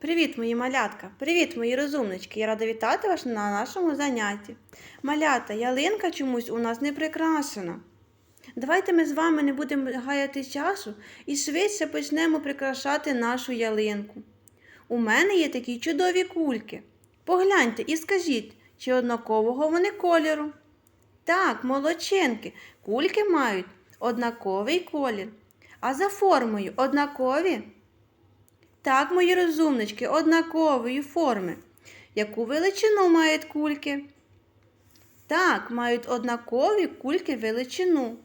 Привіт, мої малятка! Привіт, мої розумнички! Я рада вітати вас на нашому занятті. Малята, ялинка чомусь у нас не прикрашена. Давайте ми з вами не будемо гаяти часу і швидше почнемо прикрашати нашу ялинку. У мене є такі чудові кульки. Погляньте і скажіть, чи однакового вони кольору. Так, молодчинки, кульки мають однаковий колір, а за формою однакові. Так, мої розумнички, однакової форми. Яку величину мають кульки? Так, мають однакові кульки величину.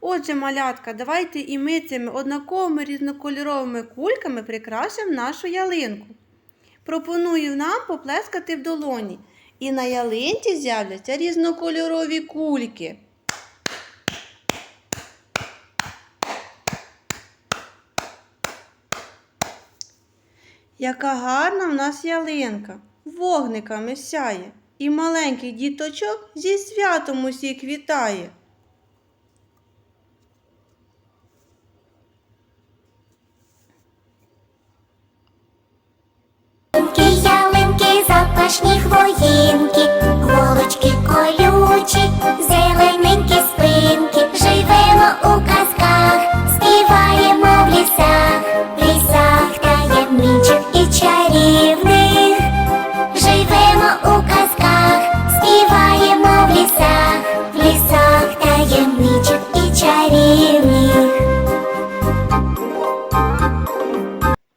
Отже, малятка, давайте і ми цими однаковими різнокольоровими кульками прикрасимо нашу ялинку. Пропоную нам поплескати в долоні. І на ялинці з'являться різнокольорові кульки. Яка гарна в нас ялинка, вогниками сяє, і маленьких діточок зі святом усіх вітає.